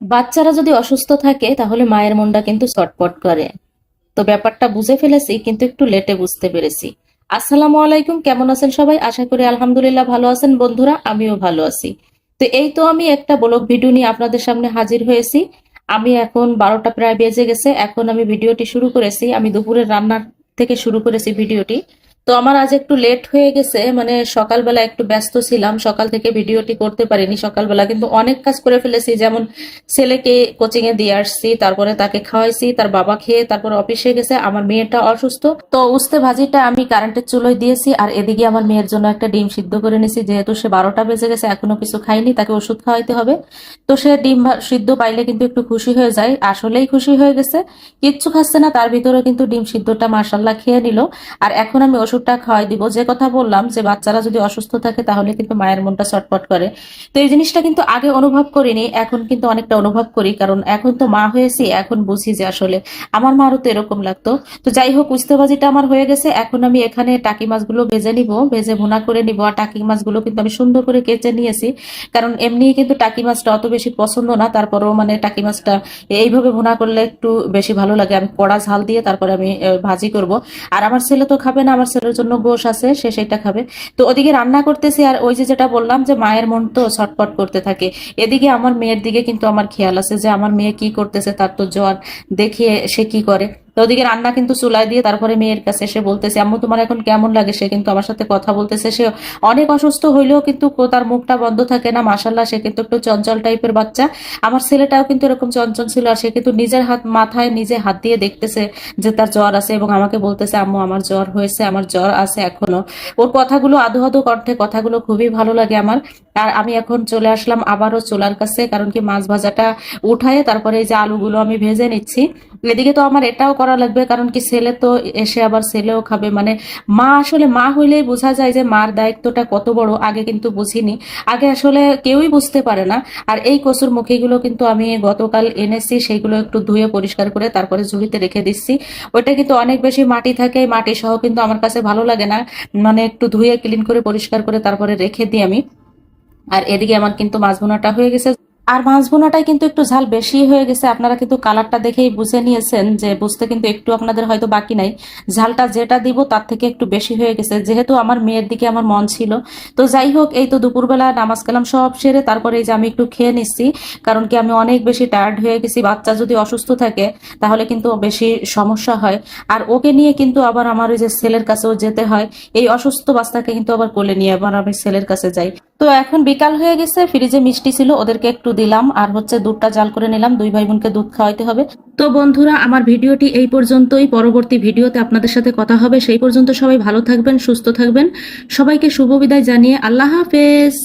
বাচ্চারা যদি অসুস্থ থাকে, তাহলে মায়ের মনটা কিন্তু চটপট করে। তো ব্যাপারটা বুঝে ফেলেছি, কিন্তু একটু লেটে বুঝতে পেরেছি। আসসালামু আলাইকুম, কেমন আছেন সবাই? আশা করি আলহামদুলিল্লাহ ভালো আছেন বন্ধুরা, আমিও ভালো আছি। তো এই তো আমি একটা ব্লগ ভিডিও নিয়ে আপনাদের সামনে হাজির হয়েছি। আমি এখন বারোটা প্রায় বেজে গেছে, এখন আমি ভিডিওটি শুরু করেছি। আমি দুপুরের রান্নার থেকে শুরু করেছি ভিডিওটি। তো আমার আজ একটু লেট হয়ে গেছে মানে সকালবেলা একটু ব্যস্ত ছিলাম, সকাল থেকে ভিডিওটি করতে পারিনি সকালবেলা, কিন্তু অনেক কাজ করে ফেলেছি, যেমন ছেলেকে কোচিং এ দিয়ে আসছি, তারপরে তাকে খাওয়াইছি, তার বাবা খেয়ে তারপরে অফিসে গেছে, আমার মেয়েটা অসুস্থ। তো উস্তে ভাজিটা আমি কারেন্টের চুলোয় দিয়েছি, আর এদিকে আমার মেয়ের জন্য একটা ডিম সিদ্ধ করে নিয়েছি যেহেতু সে বারোটা বেজে গেছে, এখনও কিছু খাইনি, তাকে ওষুধ খাওয়াইতে হবে। তো সে ডিম সিদ্ধ পাইলে কিন্তু একটু খুশি হয়ে যায়, আসলেই খুশি হয়ে গেছে, কিচ্ছু খাচ্ছে না, তার ভিতরে কিন্তু ডিম সিদ্ধটা মার্শাল্লাহ খেয়ে নিল। আর এখন আমি ওষুধটা খাওয়াই দিব। যে কথা বললাম যে বাচ্চারা যদি অসুস্থ থাকে তাহলে কিন্তু মায়ের মনটা চটপট করে। তো এই জিনিসটা কিন্তু আগে অনুভব করিনি, এখন কিন্তু অনেকটা অনুভব করি, কারণ এখন তো মা হয়েছি, এখন বুঝি যে আসলে আমার মারও তো এরকম লাগতো। তো যাই হোক, উস্তেবাজিটা আমার হয়ে গেছে, এখন আমি এখানে টাকি মাছগুলো ভেজে নিব, ভেজে ভুনা করে নিব, আর টাকি মাছগুলো কিন্তু আমি সুন্দর করে কেচে নিয়েছি, কারণ এমনি কিন্তু টাকি মাছটা অত বেশি পছন্দ না, তারপরেও মানে টাকি মাছটা এইভাবে ভুনা করলে একটু বেশি ভালো লাগে। আমি কড়া ঝাল দিয়ে তারপরে আমি ভাজি করব। আর আমার ছেলে তো খাবে না, আমার ছেলের জন্য গোশ আছে, সে সেটা খাবে। তো ওদিকে রান্না করতেছি আর ওই যে যেটা বললাম যে মায়ের মন তো ছটপট করতে থাকে। এদিকে আমার মেয়ের দিকে কিন্তু আমার খেয়াল আছে যে আমার মেয়ে কি করতেছে তার তো জ্বর, দেখিয়ে সে কি করে। তো ওদিকে রান্না কিন্তু চুলায় দিয়ে তারপরে মেয়ের কাছে এসে বলতেছে, আম্মু, তোমার এখন কেমন লাগে? সে কিন্তু আমার সাথে কথা বলতেছে। সে অনেক অসুস্থ হইলেও কিন্তু তার মুখটা বন্ধ থাকে না মাসাল্লাহ সে কিন্তু একটু চঞ্চল টাইপের বাচ্চা। আমার ছেলেটাও কিন্তু এরকম চঞ্চল ছিল আর সে কিন্তু নিজের হাত মাথায় নিজে হাত দিয়ে দেখতেছে যে তার জ্বর আছে এবং আমাকে বলতেছে, আম্মু, আমার জ্বর হয়েছে, আমার জ্বর আছে এখনও। ওর কথাগুলো আধো আধো কণ্ঠে কথাগুলো খুবই ভালো লাগে আমার। আর আমি এখন চলে আসলাম আবারও চোলার কাছে, কারণ কি মাছ ভাজাটা উঠায় তারপরে এই যে আলুগুলো আমি ভেজে নিচ্ছি। এদিকে তো আমার এটাও করা লাগবে, কারণ কি ছেলে তো এসে আবার ছেলেও খাবে। মানে মা আসলে মা হইলেই বোঝা যায় যে মার দায়িত্বটা কত বড়, আগে কিন্তু বুঝিনি। আগে আসলে কেউই বুঝতে পারে না। আর এই কচুর মুখিগুলো কিন্তু আমি গতকাল এনেছি, সেইগুলো একটু ধুয়ে পরিষ্কার করে তারপরে ঝুড়িতে রেখে দিচ্ছি। ওইটা কিন্তু অনেক বেশি মাটি থাকে মাটি সহ কিন্তু আমার কাছে ভালো লাগে না। মানে একটু ধুয়ে ক্লিন করে পরিষ্কার করে তারপরে রেখে দিই আমি। আর এদিকে আমার কিন্তু মাছ ভুনাটা হয়ে গেছে। আর মাছ ভুনাটাই কিন্তু একটু ঝাল বেশি হয়ে গেছে। আপনারা কিন্তু কালারটা দেখেই বুঝে নিয়েছেন যে বুঝতে কিন্তু একটু আপনাদের হয়তো বাকি নাই। ঝালটা যেটা দিব তার থেকে একটু বেশি হয়ে গেছে। যেহেতু আমার মেয়ের দিকে আমার মন ছিল। তো যাই হোক, এই তো দুপুরবেলা নামাজ কালাম সব সেরে তারপরে এই যে আমি একটু খেয়ে নিচ্ছি, কারণ কি আমি অনেক বেশি টায়ার্ড হয়ে গেছি। বাচ্চা যদি অসুস্থ থাকে, তাহলে কিন্তু বেশি সমস্যা হয়। আর ওকে নিয়ে কিন্তু আবার আমার ওই যে ছেলের কাছেও যেতে হয়। এই অসুস্থ বাচ্চাকে কিন্তু আবার কোলে নিয়ে আবার আমি ছেলের কাছে যাই। তো এখন বিকাল হয়ে গেছে, ফ্রিজে মিষ্টি ছিল, ওদেরকে একটু দিলাম, আর হচ্ছে দুধটা জাল করে নিলাম, দুই ভাই বোনকে দুধ খাওয়াইতে হবে। তো বন্ধুরা, আমার ভিডিওটি এই পর্যন্তই, পরবর্তী ভিডিওতে আপনাদের সাথে কথা হবে, সেই পর্যন্ত সবাই ভালো থাকবেন, সুস্থ থাকবেন, সবাইকে শুভ বিদায় জানিয়ে আল্লাহ হাফেজ।